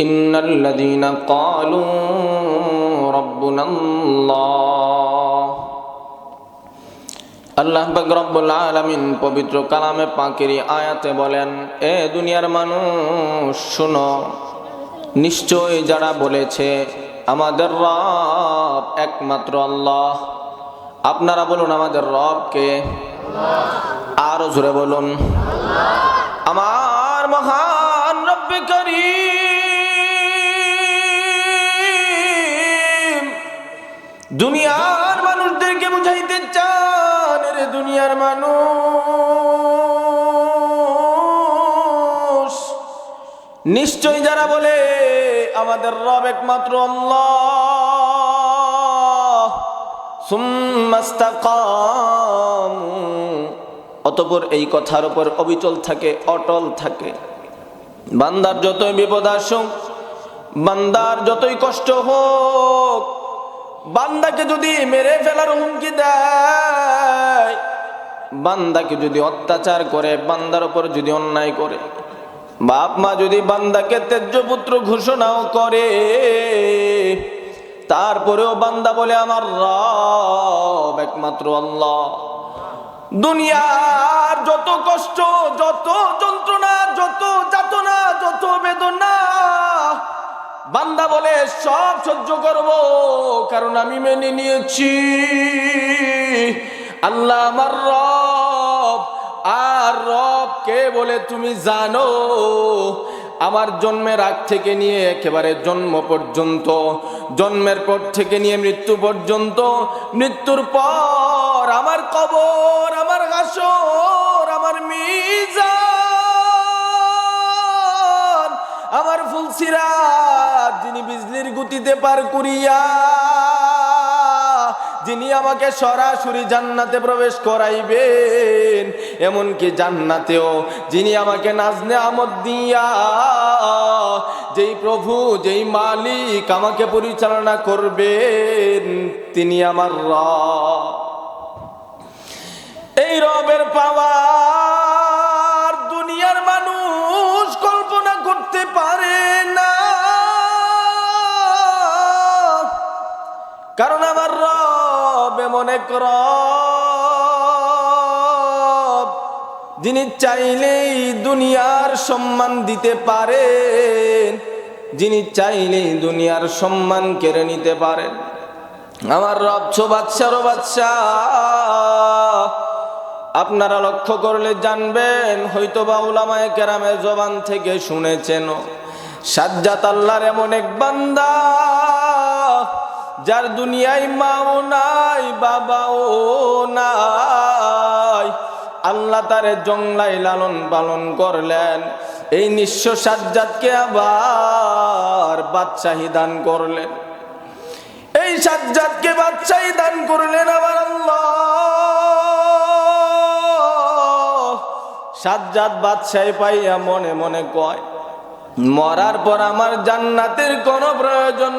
إن الذين قالوا ربنا الله আল্লাহ পাক রব্বুল আলামিন পবিত্র কালামে পাকের আয়াতে বলেন এ দুনিয়ার মানুষ শুনো নিশ্চয় যারা বলেছে আমাদের রব একমাত্র আল্লাহ আপনারা বলুন আমাদের রবকে আরো জোরে বলুন আমার মহান রব্বে করিম দুনিয়ার মানুষদেরকে বুঝাইতে চান রে দুনিয়ার মানুষ। নিশ্চয় যারা বলে, আমাদের রব একমাত্র অতপর এই কথার উপর অবিচল থাকে, অটল থাকে। বান্দার যতই বিপদ আসুক, বান্দার যতই কষ্ট হোক বান্দাকে যদি মেরে ফেলার হুমকি দেয়, বান্দাকে যদি অত্যাচার করে, বান্দার উপর যদি অন্যায় করে, বাপ মা যদি বান্দাকে তেজ্য পুত্র ঘোষণাও করে, তারপরেও বান্দা বলে, আমার রব একমাত্র আল্লাহ। দুনিয়ার যত কষ্ট, যত যত বান্দা বলে, সব সহ্য করব, কারণ আমি মেনে নিয়েছি। আল্লাহ আমার রব, আর রব কে বলে তুমি জানো? আমার জন্মের আগ থেকে নিয়ে একেবারে জন্ম পর্যন্ত, জন্মের পর থেকে নিয়ে মৃত্যু পর্যন্ত, মৃত্যুর পর আমার কবর, আমার হাসর বিজলির পার করিয়া যিনি আমাকে সরাসরি জান্নাতে প্রবেশ করাইবেন, এমনকি জান্নাতেও যিনি আমাকে নাজনে আমদ দিয়া যেই প্রভু, যেই মালিক আমাকে পরিচালনা করবেন, তিনি আমার রব। এই রবের পাওয়ার কারণ আমার রব এমন এক রব, যিনি চাইলেই দুনিয়ার সম্মান দিতে পারেন, যিনি চাইলেই দুনিয়ার সম্মান কেড়ে নিতে পারেন। আমার রব ছো বাচ্চা আপনারা লক্ষ্য করলে জানবেন হয়তো বা উলামায়ে কেরামের জবান থেকে শুনেছেন সাজ্জাত আল্লাহর এমন এক বান্দা যার দুনিয়ায় মাও নাই, বাবাও নাই। আল্লাহ তারে জংলাই লালন পালন করলেন। এই নিঃস্ব সাজ্জাদকে আবার বাদশাহী দান করলেন। এই সাজ্জাদকে বাদশাহী দান করলেন আবার আল্লাহ। বাদশাহী পাইয়া মনে মনে কয়, মরার পর আমার জান্নাতের কোনো প্রয়োজন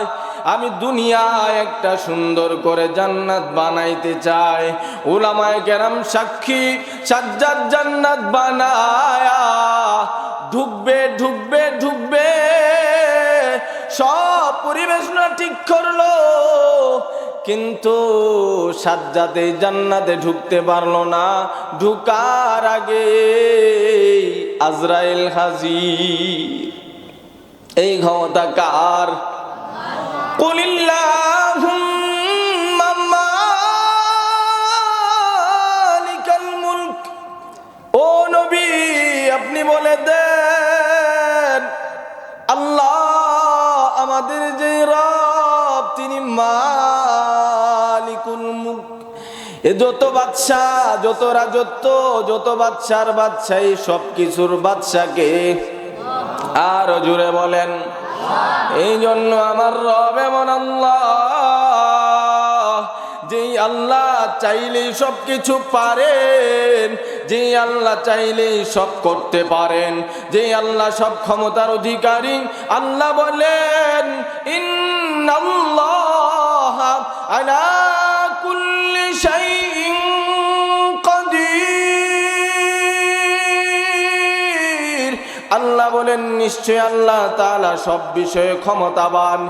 নাই আমি দুনিয়ায় একটা সুন্দর করে জান্নাত বানাইতে চাই। উলামায় কেরাম সাক্ষী, সাজ্জাদ জান্নাত বানায়া, ঢুকবে ঢুকবে ঢুকবে। সব পরিবেশ না ঠিক করল, কিন্তু সাজ্জাতে জান্নাতে ঢুকতে পারল না। ঢুকার আগে আজরাইল হাজির। এই ক্ষমতা কার? ও নবী, আপনি বলে দেন, আল্লাহ আমাদের যে তিনি মুলক। এ যত বাদশা, যত রাজত্ব, যত বাদশার বাদশাই সব কিছুর বাদশাকে আরও জুড়ে বলেন। এই জন্য আমার রব এমন আল্লাহ, যেই আল্লাহ চাইলেই সব কিছু পারেন যে আল্লাহ চাইলেই সব করতে পারেন যে আল্লাহ সব ক্ষমতার অধিকারী, আল্লাহ বলেন, ইন্নাল্লাহ আলা বলেন, নিশ্চয় আল্লাহ তালা সব বিষয়ে ক্ষমতাবান।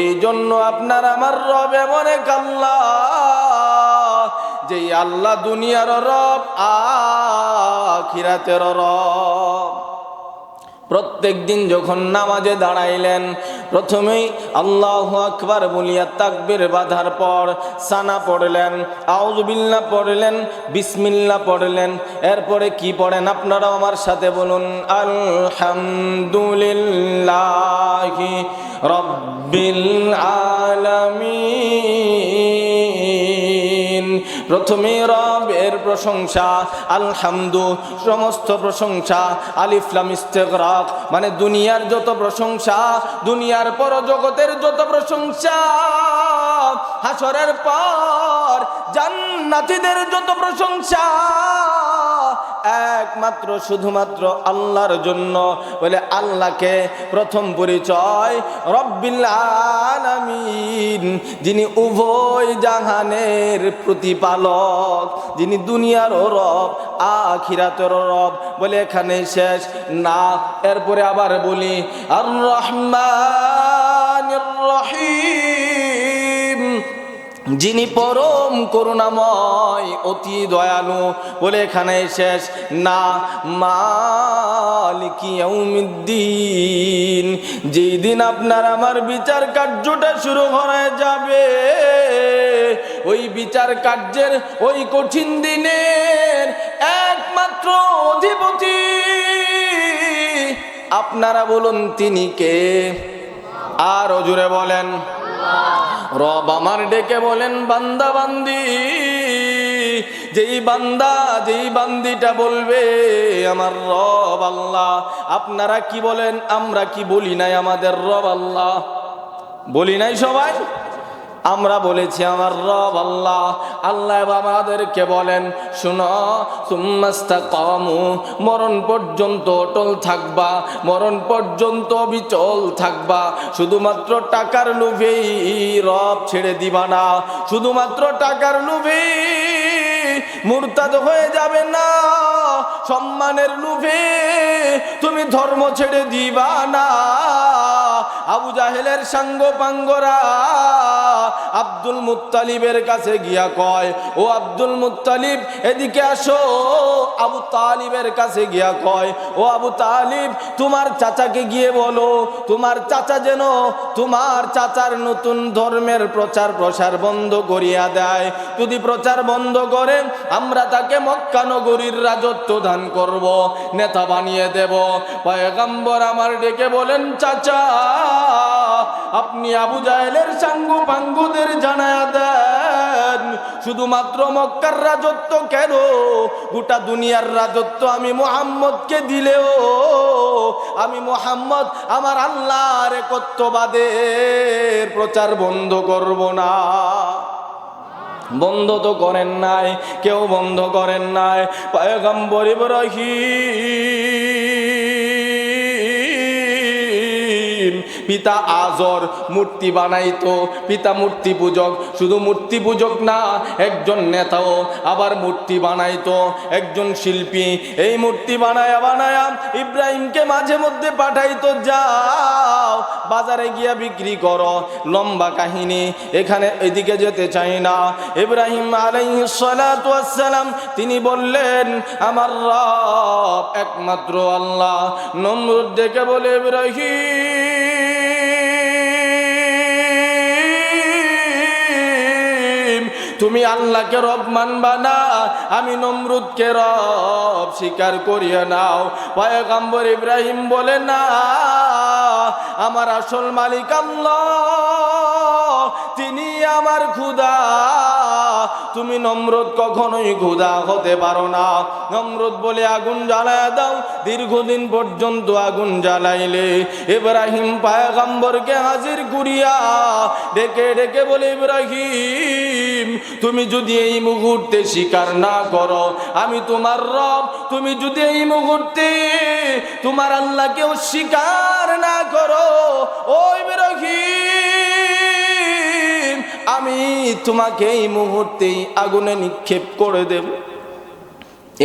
এই জন্য আপনার আমার রবে এমন এক আল্লাহ যে আল্লাহ দুনিয়ার রব, আখিরাতের রব। প্রত্যেক দিন যখন নামাজে দাঁড়াইলেন প্রথমেই আল্লাহ আকবার বলিয়া তাকবির বাঁধার পর সানা পড়লেন আউজবিল্লা পড়লেন বিসমিল্লা পড়লেন। এরপরে কি পড়েন আপনারাও আমার সাথে বলুন, আলহামদুলিল্লাহ রব্বিল আলামিন। প্রথমে রবের প্রশংসা, আলহামদু, সমস্ত প্রশংসা আলিফলাম ইস্তেকরাক মানে দুনিয়ার যত প্রশংসা, দুনিয়ার পর জগতের যত প্রশংসা, হাসরের পর জান্নাতীদের যত প্রশংসা একমাত্র শুধুমাত্র আল্লাহর জন্য। বলে আল্লাহকে প্রথম পরিচয় রব্বিল আলামিন, যিনি উভয় জাহানের প্রতিপালক, যিনি দুনিয়ারও রব আখিরাতেরও রব। বলে এখানে শেষ। না, এরপরে আবার বলি আর রহমান রহিম। যিনি পরম করুণাময়, অতি দয়ালু, বলে এখানে শেষ। না, মালিকি ইয়াউমিদ্দিন, যেই দিন আপনার আমার বিচার কার্যটা শুরু হয়ে যাবে, ওই বিচার কার্যের ওই কঠিন দিনের একমাত্র অধিপতি আপনারা বলুন তিনি কে? আর জুড়ে বলেন রব আমার ডেকে বলেন, বান্দা, বান্দি, যেই বান্দা, যেই বান্দিটা বলবে, আমার রব আল্লাহ। আপনারা কি বলেন, আমরা কি বলি নাই আমাদের রব আল্লাহ? বলি নাই সবাই? আমরা বলেছি আমার রব আল্লাহ। আল্লাহ আমাদেরকে বলেন, শুনো সুম্মাস্তা কমু মরণ পর্যন্ত অটল থাকবা, মরণ পর্যন্ত বিচল থাকবা। শুধুমাত্র টাকার লোভেই রব ছেড়ে দিবা না। শুধুমাত্র টাকার লোভেই মুরতাদ হয়ে যাবে না। সম্মানের লোভে তুমি ধর্ম ছেড়ে দিবা না। আবু জাহেলের সাঙ্গ পাঙ্গরা আব্দুল মুত্তালিবের কাছে গিয়া কয়, ও আব্দুল মুত্তালিব, এদিকে আসো। আবু তালিবের কাছে গিয়া কয়, ও আবু তালিব, তোমার চাচাকে গিয়ে বলো, তোমার চাচা যেন তোমার চাচার নতুন ধর্মের প্রচার প্রসার বন্ধ করিয়া দেয়। যদি প্রচার বন্ধ করে, আমরা তাকে মক্কা নগরীর রাজত্ব দান করব, নেতা বানিয়ে দেব। পয়গাম্বর আমার ডেকে বলেন, চাচা আপনি আবু জাহেলের সাঙ্গু পাঙ্গুদের জানায়া দেন। শুধুমাত্র মক্কার রাজত্ব কেন? গোটা দুনিয়ার রাজত্ব আমি মোহাম্মদকে দিলেও, আমি মোহাম্মদ আমার আল্লাহর একত্ববাদের প্রচার বন্ধ করব না। বন্ধ তো করেন নাই, কেউ বন্ধ করেন নাই। পয়গম্বর ইব্রাহিম পিতা আজর মূর্তি বানাইতো, পিতা মূর্তি পূজক। শুধু মূর্তি পূজক না, একজন নেতাও আবার মূর্তি বানাইতো। একজন শিল্পী এই মূর্তি বানায়া বানায়া ইব্রাহিমকে মাঝে মধ্যে পাঠাইতো, যাও বাজারে গিয়া বিক্রি করো, লম্বা কাহিনী, এখানে এদিকে যেতে চাই না। ইব্রাহিম আলাইসালাম তিনি বললেন, আমার রব একমাত্র আল্লাহ। নমরুদ ডেকে বলে, ইব্রাহিম তুমি আল্লাহকে রব মানবা না, আমি নমরুদকে রব স্বীকার করিয়ে নাও পয়গম্বর ইব্রাহিম বলে, না, আমার আসল মালিক আল্লাহ, তিনি আমার ক্ষুদা তুমি নমরুদ কখনোই ক্ষুদা হতে পারো না। নমরুদ বলে, আগুন জ্বালায় দাও, দীর্ঘদিন পর্যন্ত আগুন জ্বালাইলে। ইব্রাহিম পায়গাম্বরকে হাজির করিয়া ডেকে ডেকে বলে, ইব্রাহিম তুমি যদি এই মুহূর্তে স্বীকার না করো, আমি তোমার রব, তুমি যদি এই মুহূর্তে তোমার আল্লাহকেও স্বীকার না করো ও ইব্রাহিম আমি তোমাকে এই মুহূর্তেই আগুনে নিক্ষেপ করে দেব।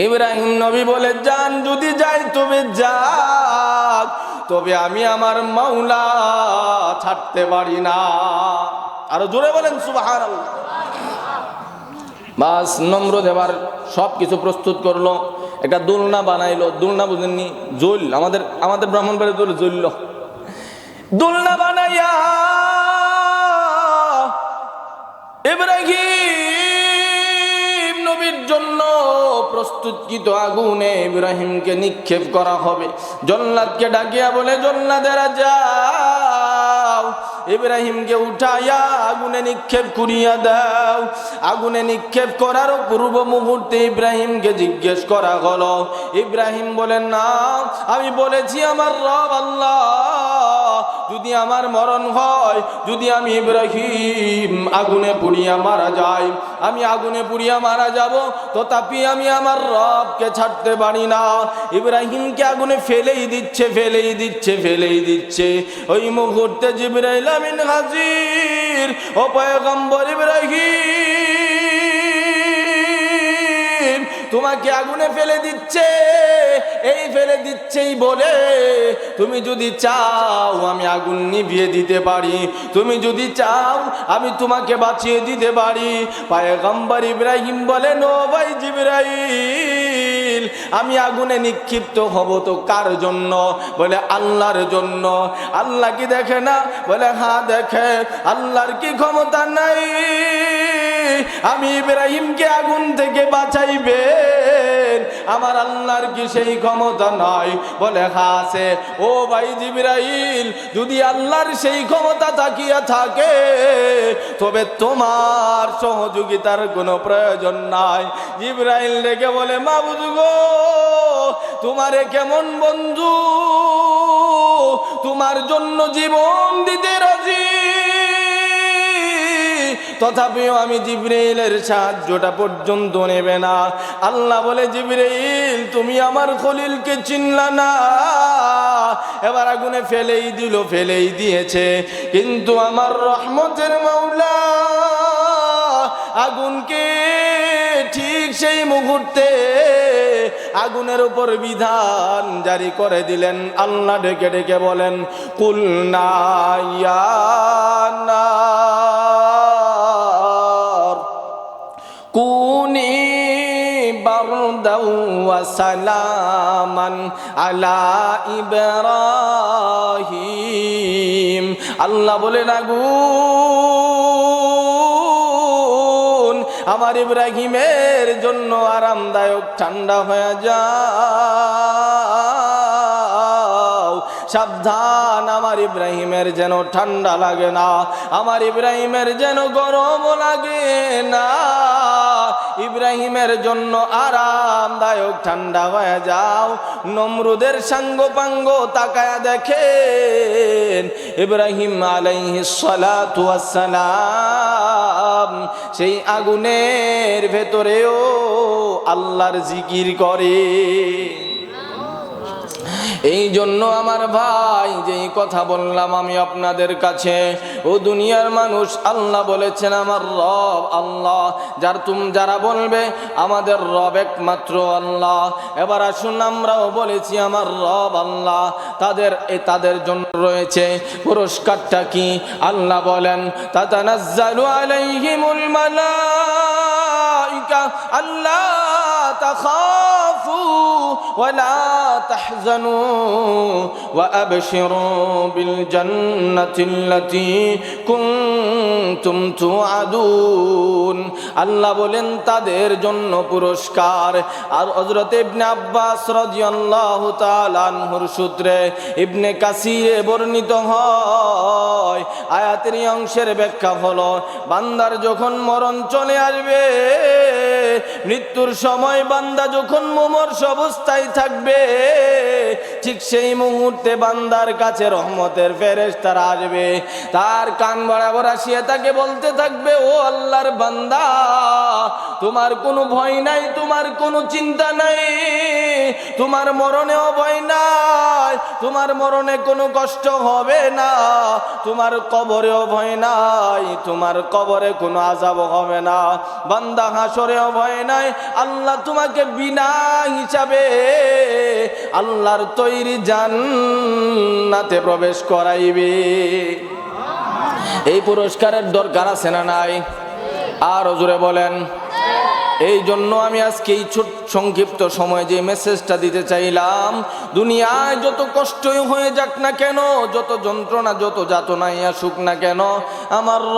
ইব্রাহিম নবী বলে যান যদি যাই তবে যাক, তবে আমি আমার মাওলা ছাড়তে পারি না। আরও জোরে বলেন সুবাহার বাস নম্র দেবার সব কিছু প্রস্তুত করল। একটা দোলনা বানাইলো। দোলনা বুঝেননি? জৈল। আমাদের আমাদের ব্রাহ্মণ বাড়ি দোল জ্বলল দোলনা বানাইয়া ইব্রাহিম নবীর জন্য প্রস্তুতকৃত আগুনে ইব্রাহিমকে নিক্ষেপ করা হবে। জল্লাদকে ডাকিয়া বলে, জল্লাদেরা যাও ইব্রাহিমকে উঠাইয়া আগুনে নিক্ষেপ করিয়া দাও। আগুনে নিক্ষেপ করার পূর্ব মুহূর্তে ইব্রাহিমকে জিজ্ঞেস করা হলো। ইব্রাহিম বলেন, না, আমি বলেছি আমার রব আল্লাহ। যদি আমার মরণ হয়, যদি আমি ইব্রাহিম আগুনে পুড়িয়া মারা যাই, আমি আগুনে পুড়িয়া মারা যাব, তথাপি আমি আমার রবকে ছাড়তে পারি না। ইব্রাহিমকে আগুনে ফেলেই দিচ্ছে ফেলেই দিচ্ছে ফেলেই দিচ্ছে। ওই মুহূর্তে জিব্রাইল আমিন হাজির, ও পয়গম্বর ইব্রাহিম। তোমাকে আগুনে ফেলে দিচ্ছে। এই ফেলে দিচ্ছেই বলে, তুমি যদি চাও আমি আগুন নিভিয়ে দিতে পারি, তুমি যদি চাও আমি তোমাকে বাঁচিয়ে দিতে পারি। পায়গম্বর ইব্রাহিম বলে ও ভাই জিব্রাইল। আমি আগুনে নিক্ষিপ্ত হব তো কার জন্য? বলে, আল্লাহর জন্য। আল্লাহ কি দেখে না? বলে হ্যাঁ দেখে। আল্লাহর কি ক্ষমতা নাই? আমি ইব্রাহিমকে আগুন থেকে বাঁচাইবেন আমার আল্লাহর কি সেই ক্ষমতা নাই? বলে হাসে ও ভাই জিব্রাইল, যদি আল্লাহর সেই ক্ষমতা থাকিয়া থাকে, তবে তোমার সহযোগিতার কোনো প্রয়োজন নাই। জিব্রাইল ডেকে বলে, মাবুদ গো, তোমারে কেমন বন্ধু? তোমার জন্য জীবন দিতে রাজি? তথাপিও আমি জিব্রাইলের সাহায্যটা পর্যন্ত নেবে না। আল্লাহ বলে, জিব্রাইল, তুমি আমার খলিলকে চিনলা না। এবার আগুনে ফেলেই দিল, ফেলেই দিয়েছে। কিন্তু আমার রহমতের মাওলা আগুনকে ঠিক সেই মুহূর্তে আগুনের উপর বিধান জারি করে দিলেন। আল্লাহ ডেকে ডেকে বলেন, কুল নার সালামান আলা ইব্রাহিম আল্লাহ বলেন আগুন আমার ইব্রাহিমের জন্য আরামদায়ক ঠান্ডা হয়ে যাও। সাবধান, আমার ইব্রাহিমের যেন ঠান্ডা লাগে না, আমার ইব্রাহিমের যেন গরম লাগে না। ইব্রাহিমের জন্য আরামদায়ক ঠান্ডা হয়ে যাও। নমরুদের সাঙ্গ পাঙ্গ তাকায় দেখেন ইব্রাহিম আলাইহিস সালাতু ওয়াসসালাম সেই আগুনের ভেতরেও আল্লাহর জিকির করে। এই জন্য আমার ভাই যেই কথা বললাম আমি আপনাদের কাছে, ও দুনিয়ার মানুষ, আল্লাহ বলেছেন, আমার রব আল্লাহ, যার তুম যারা বলবে, আমাদের রব একমাত্র আল্লাহ। এবার আসুন আমরাও বলেছি, আমার রব আল্লাহ, তাদের এ তাদের জন্য রয়েছে পুরস্কারটা কি? আল্লাহ বলেন, তাতানাজ্জালু আলাইহিমুল মালাইকা, আল্লাহ তাখা ولا تحزنوا وأبشروا بالجنة التي كنتم توعدون আল্লাহ বলেন তাদের জন্য পুরস্কার আর হযরত ইবনে আব্বাস রাদিয়াল্লাহু তাআলা আনহুর সূত্রে ইবনে কাসিরে বর্ণিত হয় আয়াতের এই অংশের ব্যাখ্যা হলো বান্দার যখন মরণ চলে আসবে মৃত্যুর সময় বান্দা যখন মুমর্ষ অবস্থায় থাকবে। ঠিক সেই মুহূর্তে বান্দার কাছে রহমতের ফেরেশ তারা আসবে। তার কান বরাবর আসিয়া তাকে বলতে থাকবে, ও আল্লাহর বান্দা, তোমার কোনো ভয় নাই, তোমার কোনো চিন্তা নাই, তোমার মরণেও ভয় নাই, তোমার মরণে কোনো কষ্ট হবে না, তোমার কবরেও ভয় নাই, তোমার কবরে কোনো আজাব হবে না, বান্দা হাসরেও ভয় নাই, আল্লাহ তোমাকে বিনা হিসাবে আল্লাহর তৈরি জান্নাতে প্রবেশ করাইবে। এই পুরস্কারের দরকার আছে না নাই? আর জোরে বলেন। এই জন্য আমি আজকে এই ছোট সংক্ষিপ্ত সময়ে যে মেসেজটা দিতে চাইলাম, দুনিয়ায় যত কষ্টই হয়ে যাক না কেন, যত যন্ত্রণা, যত যাতনাই আসুক না কেন, আমার র